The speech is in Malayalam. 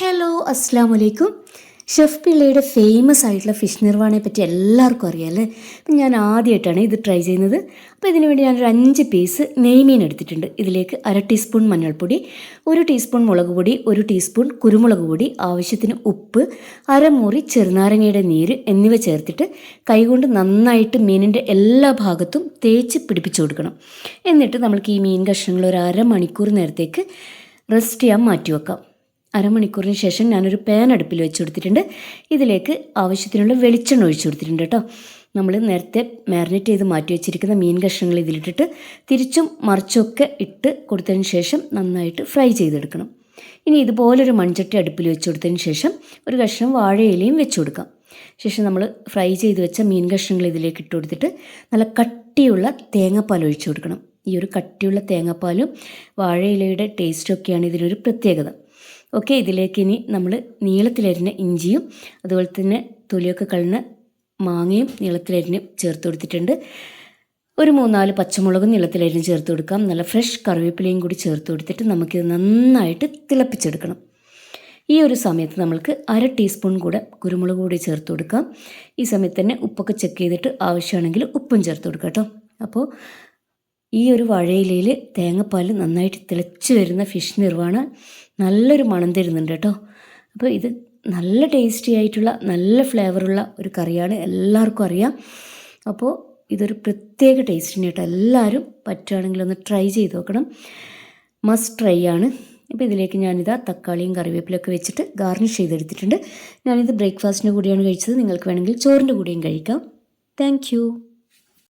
ഹലോ അസ്സാം വലൈക്കും ഷെഫ് പിള്ളയുടെ ഫേമസ് ആയിട്ടുള്ള ഫിഷ് നിർവാണയെ പറ്റി എല്ലാവർക്കും അറിയാമല്ലേ അപ്പം ഞാൻ ആദ്യമായിട്ടാണ് ഇത് ട്രൈ ചെയ്യുന്നത്. അപ്പോൾ ഇതിനു വേണ്ടി ഞാനൊരു അഞ്ച് പീസ് നെയ്മീൻ എടുത്തിട്ടുണ്ട്. ഇതിലേക്ക് അര ടീസ്പൂൺ മഞ്ഞൾപ്പൊടി ഒരു ടീസ്പൂൺ മുളക് പൊടി ഒരു ടീസ്പൂൺ കുരുമുളക് പൊടി ആവശ്യത്തിന് ഉപ്പ് അരമുറി ചെറുനാരങ്ങയുടെ നീര് എന്നിവ ചേർത്തിട്ട് കൈകൊണ്ട് നന്നായിട്ട് മീനിന്റെ എല്ലാ ഭാഗത്തും തേച്ച് പിടിപ്പിച്ചു കൊടുക്കണം. എന്നിട്ട് നമ്മൾക്ക് ഈ മീൻ കഷ്ണങ്ങൾ ഒരു അരമണിക്കൂർ നേരത്തേക്ക് റെസ്റ്റ് ചെയ്യാൻ മാറ്റി വെക്കാം അരമണിക്കൂറിന് ശേഷം ഞാനൊരു പാൻ അടുപ്പിൽ വെച്ച് കൊടുത്തിട്ടുണ്ട്. ഇതിലേക്ക് ആവശ്യത്തിനുള്ള വെളിച്ചെണ്ണ ഒഴിച്ചു കൊടുത്തിട്ടുണ്ട് കേട്ടോ. നമ്മൾ നേരത്തെ മാരിനേറ്റ് ചെയ്ത് മാറ്റി വെച്ചിരിക്കുന്ന മീൻ കഷ്ണങ്ങൾ ഇതിലിട്ടിട്ട് തിരിച്ചും മറിച്ചൊക്കെ ഇട്ട് കൊടുത്തതിന് ശേഷം നന്നായിട്ട് ഫ്രൈ ചെയ്തെടുക്കണം. ഇനി ഇതുപോലൊരു മൺചട്ടി അടുപ്പിൽ വെച്ച് കൊടുത്തതിന് ശേഷം ഒരു കഷ്ണം വാഴയിലയും വെച്ച് കൊടുക്കാം. ശേഷം നമ്മൾ ഫ്രൈ ചെയ്ത് വെച്ച മീൻ കഷ്ണങ്ങൾ ഇതിലേക്ക് ഇട്ട് കൊടുത്തിട്ട് നല്ല കട്ടിയുള്ള തേങ്ങാപ്പാൽ ഒഴിച്ചു കൊടുക്കണം. ഈ ഒരു കട്ടിയുള്ള തേങ്ങാപ്പാലും വാഴയിലയുടെ ടേസ്റ്റൊക്കെയാണ് ഇതിനൊരു പ്രത്യേകത. ഓക്കെ ഇതിലേക്ക് ഇനി നമ്മൾ നീളത്തിലരിഞ്ഞ ഇഞ്ചിയും അതുപോലെ തന്നെ തൊലിയൊക്കെ കളഞ്ഞ മാങ്ങയും നീളത്തിലരിഞ്ഞ് ചേർത്ത് കൊടുത്തിട്ടുണ്ട്. ഒരു മൂന്നാൽ പച്ചമുളകും നീളത്തിലരിഞ്ഞ് ചേർത്ത് കൊടുക്കാം. നല്ല ഫ്രഷ് കറിവേപ്പിലയും കൂടി ചേർത്ത് കൊടുത്തിട്ട് നമുക്കിത് നന്നായിട്ട് തിളപ്പിച്ചെടുക്കണം. ഈ ഒരു സമയത്ത് നമ്മൾക്ക് അര ടീസ്പൂൺ കൂടെ കുരുമുളക് കൂടി ചേർത്ത് കൊടുക്കാം. ഈ സമയത്ത് തന്നെ ഉപ്പൊക്കെ ചെക്ക് ചെയ്തിട്ട് ആവശ്യമാണെങ്കിൽ ഉപ്പും ചേർത്ത് കൊടുക്കാം കേട്ടോ. അപ്പോൾ ഈ ഒരു വാഴയിലയിൽ തേങ്ങാപ്പാൽ നന്നായിട്ട് തിളച്ച് വരുന്ന ഫിഷ് നിർവാണ് നല്ലൊരു മണം തരുന്നുണ്ട് കേട്ടോ. അപ്പോൾ ഇത് നല്ല ടേസ്റ്റി ആയിട്ടുള്ള നല്ല ഫ്ലേവറുള്ള ഒരു കറിയാണ് എല്ലാവർക്കും അറിയാം. അപ്പോൾ ഇതൊരു പ്രത്യേക ടേസ്റ്റിന് കേട്ടോ. എല്ലാവരും പറ്റുകയാണെങ്കിൽ ഒന്ന് ട്രൈ ചെയ്ത് നോക്കണം. മസ്റ്റ് ട്രൈ ആണ്. അപ്പോൾ ഇതിലേക്ക് ഞാനിതാ തക്കാളിയും കറിവേപ്പിലൊക്കെ വെച്ചിട്ട് ഗാർണിഷ് ചെയ്തെടുത്തിട്ടുണ്ട്. ഞാനിത് ബ്രേക്ക്ഫാസ്റ്റിന്റെ കൂടിയാണ് കഴിച്ചത്. നിങ്ങൾക്ക് വേണമെങ്കിൽ ചോറിന്റെ കൂടെയും കഴിക്കാം. താങ്ക്